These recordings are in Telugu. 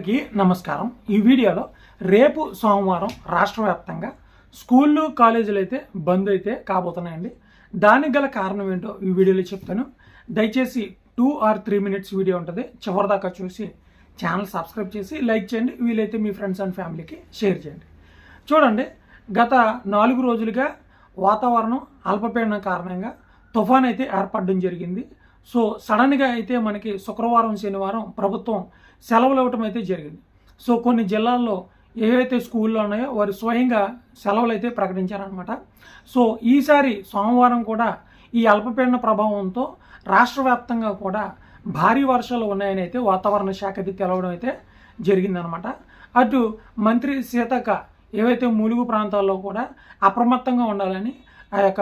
అందరికీ నమస్కారం. ఈ వీడియోలో రేపు సోమవారం రాష్ట్ర వ్యాప్తంగా స్కూళ్ళు కాలేజీలు అయితే బంద్ అయితే కాబోతున్నాయండి. దానికి గల కారణం ఏంటో ఈ వీడియోలో చెప్తాను. దయచేసి two or three minutes video ఉంటుంది. చివరిదాకా చూసి ఛానల్ సబ్స్క్రైబ్ చేసి లైక్ చేయండి. వీలైతే మీ ఫ్రెండ్స్ అండ్ ఫ్యామిలీకి షేర్ చేయండి. చూడండి గత నాలుగు రోజులుగా వాతావరణం అల్పపీడనం కారణంగా తుఫాన్ అయితే ఏర్పడడం జరిగింది. సో సడన్గా అయితే మనకి శుక్రవారం శనివారం ప్రభుత్వం సెలవులు ఇవ్వటం అయితే జరిగింది. సో కొన్ని జిల్లాల్లో ఏవైతే స్కూల్లో ఉన్నాయో వారు స్వయంగా సెలవులు అయితే ప్రకటించారనమాట సో ఈసారి సోమవారం కూడా ఈ అల్పపీడన ప్రభావంతో రాష్ట్ర వ్యాప్తంగా కూడా భారీ వర్షాలు ఉన్నాయని అయితే వాతావరణ శాఖ అయితే తెలవడం అయితే జరిగిందనమాట అటు మంత్రి సీతక్క ఏవైతే ములుగు ప్రాంతాల్లో కూడా అప్రమత్తంగా ఉండాలని ఆ యొక్క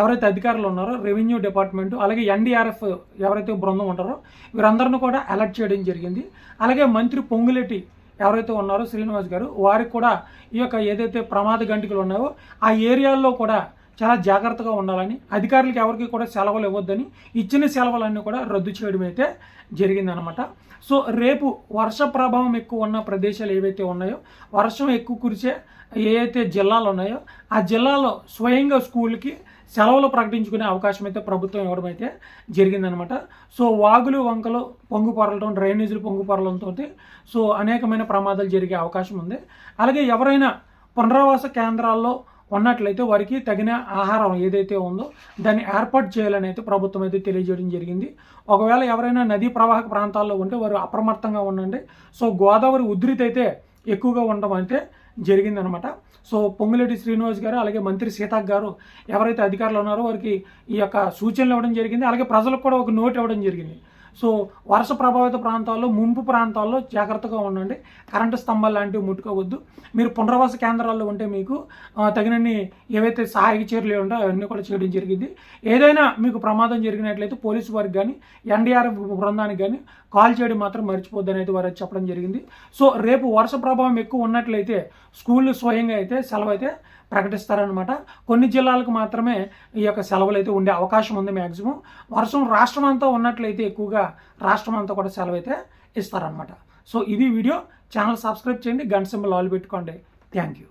ఎవరైతే అధికారులు ఉన్నారో రెవెన్యూ డిపార్ట్మెంట్ అలాగే ఎన్డీఆర్ఎఫ్ ఎవరైతే బృందం ఉంటారో వీరందరిని కూడా అలర్ట్ చేయడం జరిగింది. అలాగే మంత్రి పొంగులేటి ఎవరైతే ఉన్నారో శ్రీనివాస్ గారు వారికి కూడా ఈ యొక్క ఏదైతే ప్రమాద గంటికలు ఉన్నాయో ఆ ఏరియాల్లో కూడా చాలా జాగ్రత్తగా ఉండాలని అధికారులకు ఎవరికి కూడా సెలవులు ఇవ్వద్దని ఇచ్చిన సెలవులన్నీ కూడా రద్దు చేయడం అయితే జరిగిందనమాట సో రేపు వర్ష ప్రభావం ఎక్కువ ఉన్న ప్రదేశాలు ఏవైతే ఉన్నాయో వర్షం ఎక్కువ కురిసే ఏ జిల్లాలు ఉన్నాయో ఆ జిల్లాలో స్వయంగా స్కూల్కి సెలవులు ప్రకటించుకునే అవకాశం అయితే ప్రభుత్వం ఇవ్వడం అయితే జరిగిందనమాట సో వాగులు వంకలు పొంగు పొరలటం డ్రైనేజీలు పొంగు పొరలతో సో అనేకమైన ప్రమాదాలు జరిగే అవకాశం ఉంది. అలాగే ఎవరైనా పునరావాస కేంద్రాల్లో ఉన్నట్లయితే వారికి తగిన ఆహారం ఏదైతే ఉందో దాన్ని ఏర్పాటు చేయాలని అయితే ప్రభుత్వం అయితే తెలియజేయడం జరిగింది. ఒకవేళ ఎవరైనా నదీ ప్రవాహక ప్రాంతాల్లో ఉంటే వారు అప్రమత్తంగా ఉండండి. సో గోదావరి ఉధృతి అయితే ఎక్కువగా ఉండడం అయితే జరిగిందనమాట. సో పొంగులేటి శ్రీనివాస్ గారు అలాగే మంత్రి సీతాక్ గారు ఎవరైతే అధికారులు ఉన్నారో వారికి ఈ యొక్క సూచనలు ఇవ్వడం జరిగింది. అలాగే ప్రజలకు కూడా ఒక నోట్ ఇవ్వడం జరిగింది. సో వర్ష ప్రభావిత ప్రాంతాల్లో ముంపు ప్రాంతాల్లో జాగ్రత్తగా ఉండండి. కరెంటు స్తంభాలు లాంటివి ముట్టుకోవద్దు. మీరు పునరావాస కేంద్రాల్లో ఉంటే మీకు తగినన్ని ఏవైతే సహాయక చర్యలు ఉంటాయో అవన్నీ కూడా చేయడం జరిగింది. ఏదైనా మీకు ప్రమాదం జరిగినట్లయితే పోలీసు వారికి కానీ ఎన్డీఆర్ఎఫ్ బృందానికి కానీ కాల్ చేయడం మాత్రం మర్చిపోద్దని అయితే వారు చెప్పడం జరిగింది. సో రేపు వర్ష ప్రభావం ఎక్కువ ఉన్నట్లయితే స్కూళ్ళు స్వయంగా అయితే సెలవు అయితే ప్రకటిస్తారనమాట కొన్ని జిల్లాలకు మాత్రమే ఈ యొక్క సెలవులు అయితే ఉండే అవకాశం ఉంది మ్యాక్సిమం వర్షం రాష్ట్రం అంతా ఉన్నట్లయితే ఎక్కువగా రాష్ట్రం అంతా కూడా సెలవు అయితే ఇస్తారనమాట సో ఇది వీడియో. ఛానల్ సబ్స్క్రైబ్ చేయండి. గంట సింబల్ ఆల్ పెట్టుకోండి. Thank you.